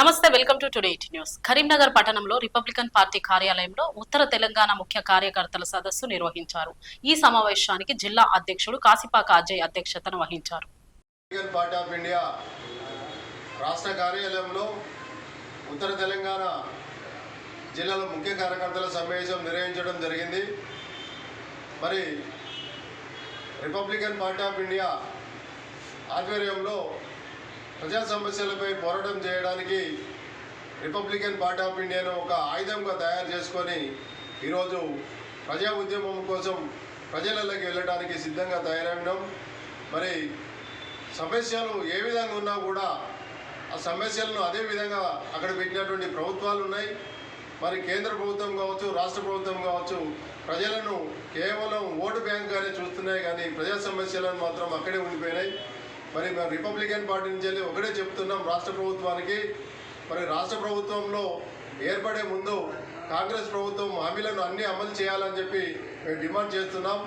నమస్తే welcome to today it news. Karimnagar పట్టణంలో Republican party కార్యాలయంలో ఉత్తర తెలంగాణ ముఖ్య కార్యకర్తల సదస్సు నిర్వహించారు. ఈ సమావేశానికి జిల్లా అధ్యక్షుడు కాసిపాక అజయ్ అధ్యక్షతన వహించారు. పార్టీ ఆఫ్ ఇండియా రాష్ట్ర కార్యాలయంలో ఉత్తర తెలంగాణ జిల్లాల ముఖ్య కార్యకర్తల సమావేశం నిర్వహించడం జరిగింది. మరి రిపబ్లికన్ పార్టీ ఆఫ్ ఇండియా ఆధ్వర్యంలో ప్రజా సమస్యలపై పోరాటం చేయడానికి రిపబ్లికన్ పార్టీ ఆఫ్ ఇండియాను ఒక ఆయుధంగా తయారు చేసుకొని ఈరోజు ప్రజా ఉద్యమం కోసం ప్రజలలోకి వెళ్ళడానికి సిద్ధంగా తయారైనాం. మరి సమస్యలు ఏ విధంగా ఉన్నా కూడా ఆ సమస్యలను అదే విధంగా అక్కడ పెట్టినటువంటి ప్రభుత్వాలు ఉన్నాయి. మరి కేంద్ర ప్రభుత్వం కావచ్చు రాష్ట్ర ప్రభుత్వం కావచ్చు ప్రజలను కేవలం ఓటు బ్యాంక్గానే చూస్తున్నాయి కానీ ప్రజా సమస్యలను మాత్రం అక్కడే ఉండిపోయినాయి. మరి మేము రిపబ్లికన్ పార్టీ నుంచి వెళ్ళి ఒకటే చెప్తున్నాం రాష్ట్ర ప్రభుత్వానికి. మరి రాష్ట్ర ప్రభుత్వంలో ఏర్పడే ముందు కాంగ్రెస్ ప్రభుత్వం హామీలను అన్నీ అమలు చేయాలని చెప్పి మేము డిమాండ్ చేస్తున్నాం.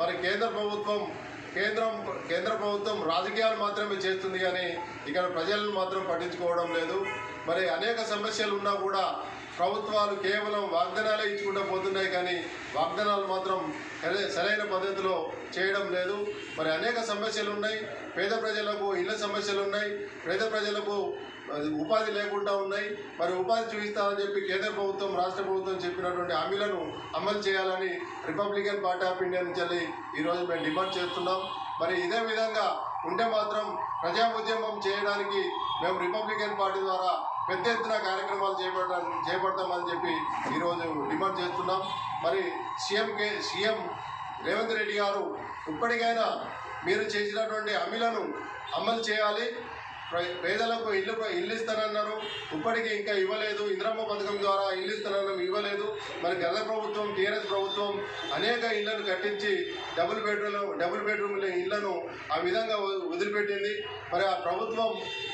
మరి కేంద్ర ప్రభుత్వం కేంద్రం కేంద్ర ప్రభుత్వం రాజకీయాలు మాత్రమే చేస్తుంది కానీ ఇక్కడ ప్రజలను మాత్రం పట్టించుకోవడం లేదు. మరి అనేక సమస్యలు ఉన్నా కూడా ప్రభుత్వాలు కేవలం వాగ్దానాలే ఇచ్చుకుంటూ పోతున్నాయి కానీ వాగ్దానాలు మాత్రం సరే- సరైన పద్ధతిలో చేయడం లేదు. మరి అనేక సమస్యలు ఉన్నాయి. పేద ప్రజలకు ఇళ్ళ సమస్యలు ఉన్నాయి. పేద ప్రజలకు ఉపాధి లేకుండా ఉన్నాయి. మరి ఉపాధి చూపిస్తామని చెప్పి కేంద్ర ప్రభుత్వం రాష్ట్ర ప్రభుత్వం చెప్పినటువంటి హామీలను అమలు చేయాలని రిపబ్లికన్ పార్టీ ఆఫ్ ఇండియా నుంచి ఈరోజు మేము డిమాండ్ చేస్తున్నాం. మరి ఇదే విధంగా ఉంటే మాత్రం ప్రజా ఉద్యమం చేయడానికి మేము రిపబ్లికన్ పార్టీ ద్వారా పెద్ద ఎత్తున కార్యక్రమాలు చేపట్టడానికి చేపడతామని చెప్పి ఈరోజు డిమాండ్ చేస్తున్నాం. మరి CM K CM Revanth Reddy garu ఇప్పటికైనా మీరు చేసినటువంటి హామీలను అమలు చేయాలి. పేదలకు ఇల్లు ఇల్లు ఇస్తానన్నారు. ఇప్పటికీ ఇంకా ఇవ్వలేదు. ఇంద్రమ్మ పథకం ద్వారా ఇల్లు ఇస్తానన్నారు ఇవ్వలేదు. మరి గత ప్రభుత్వం టీఆర్ఎస్ ప్రభుత్వం అనేక ఇళ్ళను కట్టించి డబుల్ బెడ్రూమ్ డబుల్ బెడ్రూమ్ల ఇళ్ళను ఆ విధంగా వదిలిపెట్టింది. మరి ఆ ప్రభుత్వం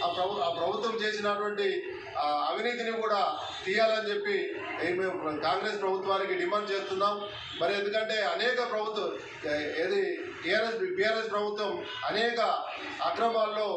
ఆ ప్రభు ఆ ప్రభుత్వం చేసినటువంటి ఆ అవినీతిని కూడా తీయాలని చెప్పి మేము కాంగ్రెస్ ప్రభుత్వానికి డిమాండ్ చేస్తున్నాం. మరి ఎందుకంటే అనేక ప్రభుత్వం ఏది టీఆర్ఎస్ బీఆర్ఎస్ ప్రభుత్వం అనేక అక్రమాల్లో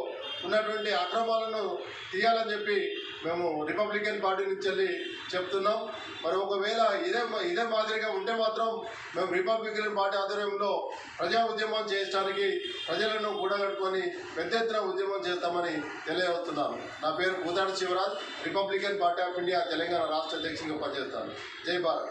ఉన్నటువంటి అక్రమాలను తీయాలని చెప్పి మేము రిపబ్లికన్ పార్టీ నుంచి వెళ్ళి చెప్తున్నాం. మరి ఒకవేళ ఇదే ఇదే మాదిరిగా ఉంటే మాత్రం మేము రిపబ్లికన్ పార్టీ ఆధ్వర్యంలో ప్రజా ఉద్యమం చేయడానికి ప్రజలను కూడగట్టుకొని పెద్ద ఎత్తున ఉద్యమం చేస్తామని తెలియజేస్తున్నాను. నా పేరు Poothadu Shivaraj Republican party of India Telangana రాష్ట్ర అధ్యక్షుడిగా పనిచేస్తాను. జై భారత్.